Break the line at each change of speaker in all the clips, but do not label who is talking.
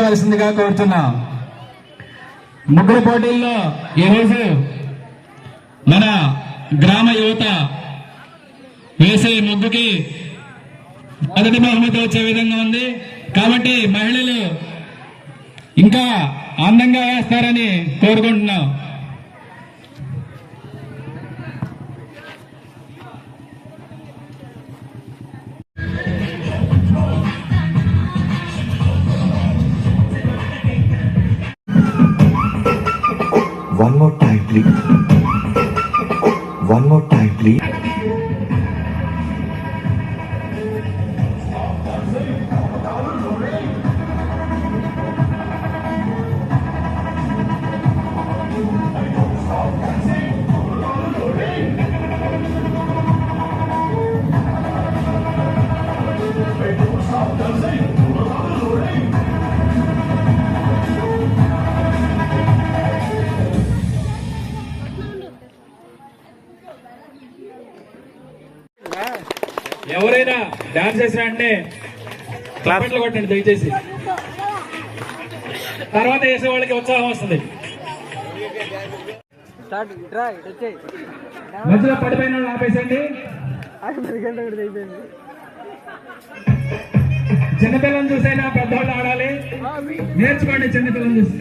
ముగించవలసిందిగా కోరుతున్నా. ముగ్గురు పోటీల్లో ఈరోజు మన గ్రామ యువత వేసే ముగ్గుకి మొదటి బహుమతి వచ్చే విధంగా ఉంది. కాబట్టి మహిళలు ఇంకా అందంగా వేస్తారని కోరుకుంటున్నాం. ఎవరైనా డాన్స్ చేసినా అంటే క్లాప్లు కొట్టండి దయచేసి. తర్వాత వేసే వాళ్ళకి ఉత్సాహం వస్తుంది. మధ్యలో పడిపోయిన వాళ్ళు ఆపేసండి. చిన్నపిల్లలు చూసైనా పెద్దవాళ్ళు ఆడాలి. నేర్చుకోండి చిన్నపిల్లలు చూసి.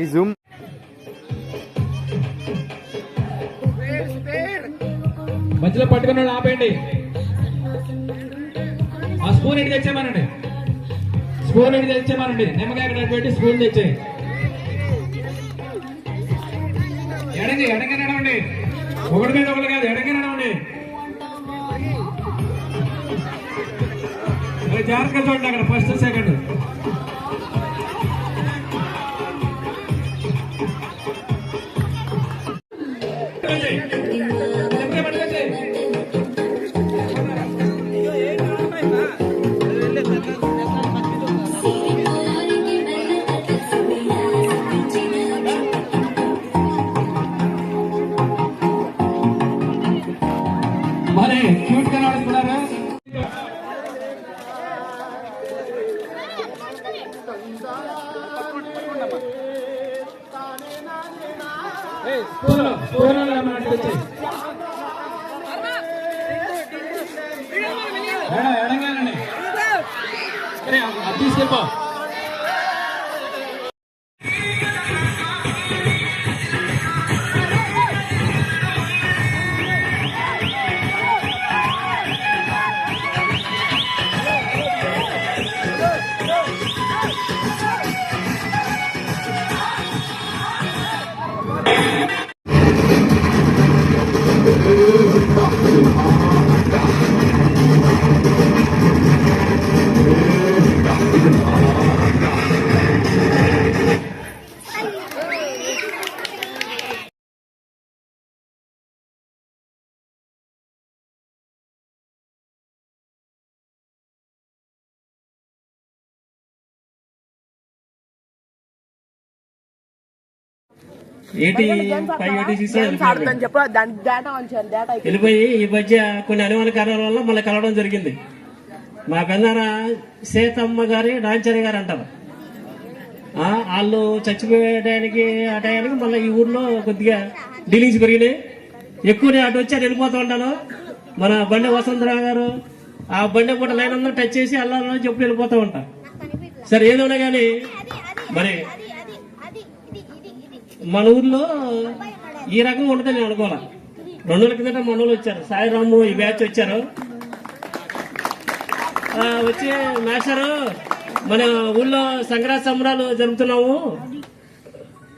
ఈ జూమ్
చేతిలో పట్టుకున్న ఆపేయండి. ఆ స్పూన్ ఇటు తెచ్చేమనండి స్పూన్ ఇటు తెచ్చేమనండి నిమ్మకాయ ఇక్కడ పెట్టి స్పూన్ తెచ్చే ఎడంగి ఎడంగి నడవండి. ఒకటి మీద ఒకటి కాదు ఎడంగి నడవండి. జాగ్రత్తగా చూడండి అక్కడ ఫస్ట్ సెకండ్. తీసుకెళ్ళిపో
ఏంటి ఫైవ్ వెళ్ళిపోయి ఈ మధ్య కొన్ని అనుమాన కారణాల వల్ల మళ్ళీ కలవడం జరిగింది. మా పెద్దనాన్న సీతమ్మ గారి నాంచరి గారు అంటారు. ఆ, వాళ్ళు చచ్చిపోయడానికి ఆ టయానికి మళ్ళీ ఈ ఊర్లో కొద్దిగా డీలింగ్స్ పెరిగినాయి. ఎక్కువ నేను అటు వచ్చి అటు వెళ్ళిపోతూ ఉంటాను. మన బండి వసంతరావు గారు ఆ బండి పూట లైన్ అందరూ టచ్ చేసి అల్లా చెప్పి వెళ్ళిపోతూ ఉంటా. సరే ఏదైనా కానీ మరి మన ఊర్లో ఈ రకంగా ఉండదని నేను అనుకోవాలి? రెండు రోజుల కిందట మన ఊళ్ళు వచ్చారు. సాయిరాము ఈ బ్యాచ్ వచ్చారు. వచ్చి మాస్టారు మన ఊళ్ళో సంక్రాంతి సంబరాలు జరుపుతున్నాము.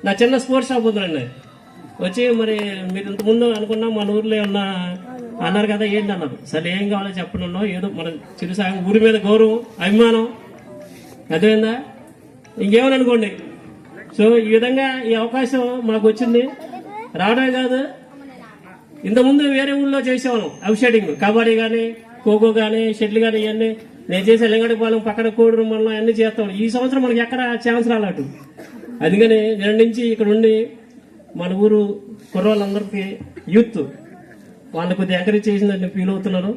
నా చిన్న స్పోర్ట్స్ షాప్ ఉందండి వచ్చి మరి మీరు ఇంతకుముందు అనుకున్నా మన ఊర్లో ఉన్న అన్నారు కదా ఏంటి అన్నారు? సరే ఏం కావాలో చెప్పండి ఏదో మన చిరుసాగం ఊరి మీద గౌరవం అభిమానం. అర్థమైందా? ఇంకేమని అనుకోండి. సో ఈ విధంగా ఈ అవకాశం మాకు వచ్చింది. రావడమే కాదు ఇంతకుముందు వేరే ఊళ్ళో చేసేవాళ్ళం అవుషేటింగ్ కబడ్డీ కానీ ఖోఖో కానీ షటిల్ కానీ ఇవన్నీ. నేను చేసే లింగడిపాలెం పక్కన కోడూరు మనం అన్ని చేస్తాం. ఈ సంవత్సరం మనకి ఎక్కడ ఛాన్స్ రాలట్టు. అందుకని నేను నుంచి ఇక్కడ ఉండి మన ఊరు కుర్రోళ్ళందరికీ యూత్ వాళ్ళని కొద్దిగా ఎంకరేజ్ చేసిందని ఫీల్ అవుతున్నాను.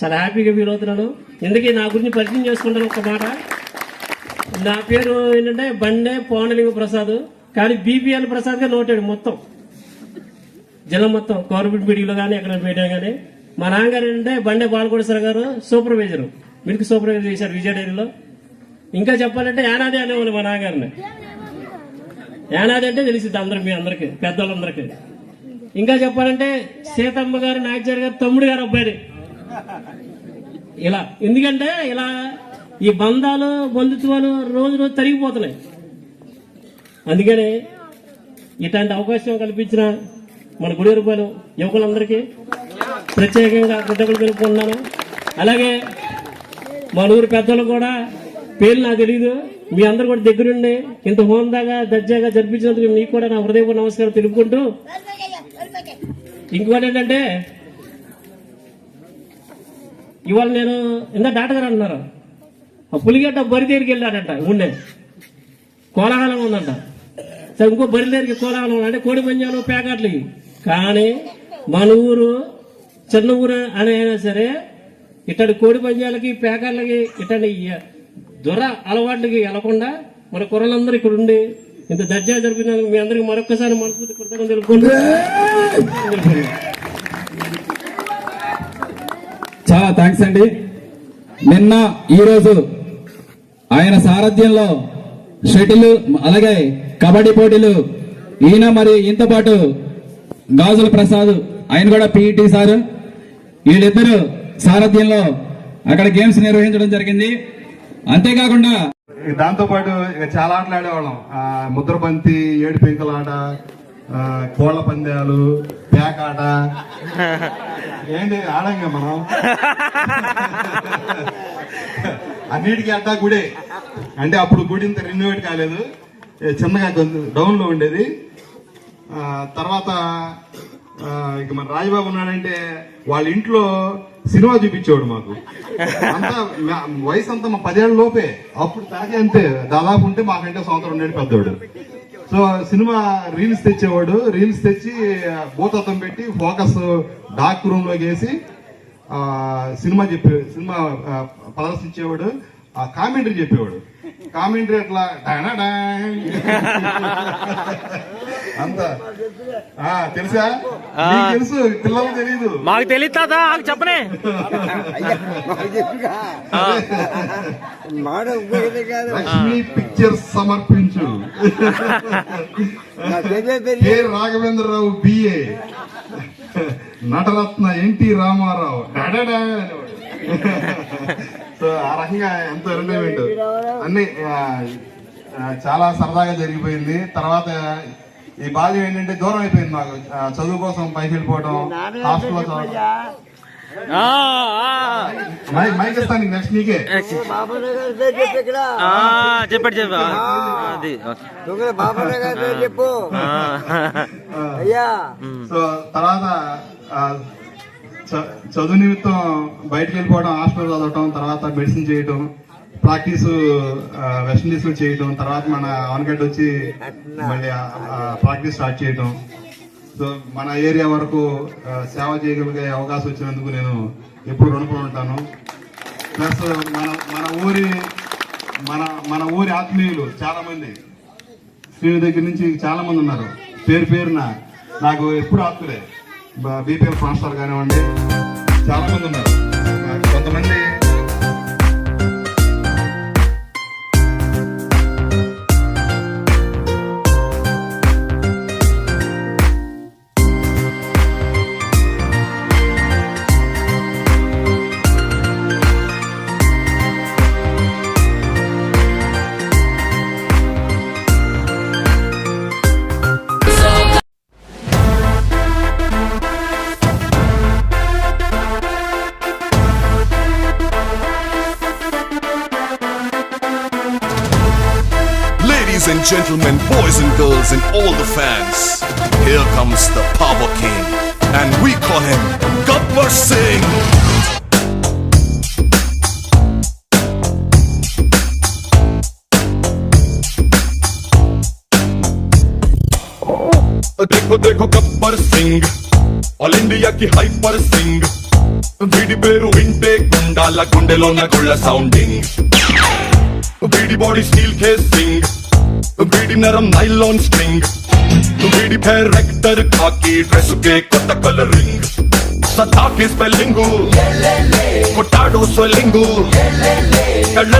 చాలా హ్యాపీగా ఫీల్ అవుతున్నాను. ఇందుకే నా గురించి పరిచయం చేసుకుంటాను ఒక మాట. నా పేరు ఏంటంటే బండే పోనలింగ ప్రసాద్. కానీ బీపీఎల్ ప్రసాద్గా నోటాడు మొత్తం. జిల్లా మొత్తం. గవర్నమెంట్ మీటింగ్లో కానీ ఎక్కడ పెట్టాం కానీ మా నాన్నగారు ఏంటంటే బండే బాలకోటేశ్వర గారు సూపర్వైజర్. మిల్క్ సూపర్వైజర్ చేశారు విజయ డైరీలో. ఇంకా చెప్పాలంటే యానాది అనేవాళ్ళు మా నాన్నగారిని. యానాది అంటే తెలిసింది అందరు మీ అందరికి పెద్దవాళ్ళందరికీ ఇంకా చెప్పాలంటే సీతమ్మ గారు నాగచారి గారు తమ్ముడు గారు అబ్బాయి ఇలా. ఎందుకంటే ఇలా ఈ బంధాలు బంధుత్వాలు రోజు రోజు తరిగిపోతున్నాయి. అందుకని ఇట్లాంటి అవకాశం కల్పించిన మన గుడి రూపాయలు యువకులందరికీ ప్రత్యేకంగా కృతజ్ఞతలు తెలుపుకుంటున్నాను. అలాగే మన ఊరి పెద్దలు కూడా పేర్లు నాకు తెలియదు మీ అందరు కూడా దగ్గరుండి ఇంత హోందాగా దర్జాగా జరిపించినందుకు మీకు కూడా నా హృదయపూర్వ నమస్కారం తెలుపుకుంటూ ఇంకోటి ఏంటంటే ఇవాళ నేను ఇంత డాక్టర్ గారు అంటున్నారు ఆ పులిగడ్డ బరి దగ్గరికి వెళ్ళాడంట ఉండే కోలాహలం ఉందంట. సరే ఇంకో బరి దగ్గరికి కోలాహలం ఉందంటే అంటే కోడి పంజాలు పేకాట్లకి కానీ మన ఊరు చిన్న ఊరు అని అయినా సరే ఇట్టడి కోడి పంజాలకి పేకాట్లకి ఇట్టడి దుర అలవాట్లకి వెళ్ళకుండా మన కుర్రలందరూ ఇక్కడ ఉండి ఇంత దర్జా జరిపినందుకు మీ అందరికి మరొకసారి మనస్ఫూర్తి కృతజ్ఞతలు తెలుపుకుంటున్నాను
చాలా థ్యాంక్స్ అండి. నిన్న ఈరోజు ఆయన సారథ్యంలో షటిల్ అలాగే కబడ్డీ పోటీలు ఈయన మరి ఈయనతో పాటు గాజుల ప్రసాద్ ఆయన కూడా పీఈటీ సార్. వీళ్ళిద్దరు సారథ్యంలో అక్కడ గేమ్స్ నిర్వహించడం జరిగింది. అంతేకాకుండా
దాంతో పాటు ఇక చాలా ఆటలు ఆడేవాళ్ళం. ముద్రబంతి ఏడు పెంకులాట కోళ్ళ పందాలు పేకాట ఏంటి ఆడంగా మనం. అన్నిటికీ అంతా గుడే. అంటే అప్పుడు గుడి ఇంత రెన్యువేట్ కాలేదు చిన్నగా డౌన్లో ఉండేది. తర్వాత ఇక మన రాజబాబు ఉన్నాడంటే వాళ్ళ ఇంట్లో సినిమా చూపించేవాడు మాకు. అంతా మా- వయసు అంతా మా పదేళ్ళ లోపే. అప్పుడు తాగే అంతే. దాదాపు ఉంటే మాకంటే సంవత్సరం ఉండేది పెద్దవాడు సో సినిమా రీల్స్ తెచ్చేవాడు. రీల్స్ తెచ్చి భూతత్వం పెట్టి ఫోకస్ డార్క్ రూమ్లోకి వేసి సినిమా చెప్పే సినిమా ప్రదర్శించేవాడు ఆ కామెంటరీ చెప్పేవాడు. కామెంటరీ అట్లా డానా అంత. ఆ, తెలుసా? నీకు తెలుసు పిల్లలకు తెలియదు
మాకు తెలియదు తాత చెప్పనే.
లక్ష్మీ పిక్చర్స్ సమర్పించు. Raghavendra Rao BA Nataratna NT Rama Rao. So ఆ రకంగా ఎంతో ఎంటర్టైన్మెంట్ అన్ని చాలా సరదాగా జరిగిపోయింది. తర్వాత ఈ బాల్యం ఏంటంటే దూరం అయిపోయింది మాకు. చదువు కోసం పైకి వెళ్ళిపోవడం హాస్టల్లో చదవడం
ఆ, ఆ.
మై- మైక్ ఇస్తాను నెక్స్ట్ నీకే
ఆ, చెప్పండి చెప్పు అది. ఓకే.
చెప్పు.
ఆ.
అయ్యా.
సో తర్వాత చదువు నిమిత్తం బయటకు వెళ్ళిపోవడం హాస్టల్ చదవటం తర్వాత మెడిసిన్ చేయటం ప్రాక్టీస్ వెస్ట్లో చేయటం తర్వాత మన ఆన్గడ్ వచ్చి మళ్ళీ ప్రాక్టీస్ స్టార్ట్ చేయటం. సో మన ఏరియా వరకు సేవ చేయగలిగే అవకాశం వచ్చినందుకు నేను ఎప్పుడు రుణపడి ఉంటాను. ప్లస్ మన మన ఊరి మన మన ఊరి ఆత్మీయులు చాలా మంది శ్రీని దగ్గర నుంచి చాలా మంది ఉన్నారు. పేరు పేరున నాకు ఎప్పుడు ఆత్మలే బీపీఎల్ ట్రాన్స్ఫర్ కానివ్వండి చాలా మంది ఉన్నారు. కొంతమంది
Ladies and gentlemen, boys and girls, and all the fans, here comes the Power King, and we call him Gabbar Singh. देखो देखो गब्बर सिंह ఆల్ ఇండియాకి హైపర్ సింగ్ వీడి పేరు వింటే గుండాల గుండెలోన గుళ్ళ సౌండింగ్ వీడి బాడీ స్టీల్ కేసింగ్ వీడి నరం నైలాన్ స్ట్రింగ్ వీడి పేరు రెక్టర్ కాకి డ్రెస్ కే కొత్త కలరింగ్ సతాకి స్పెల్లింగు కొట్టాడు స్వెల్లింగు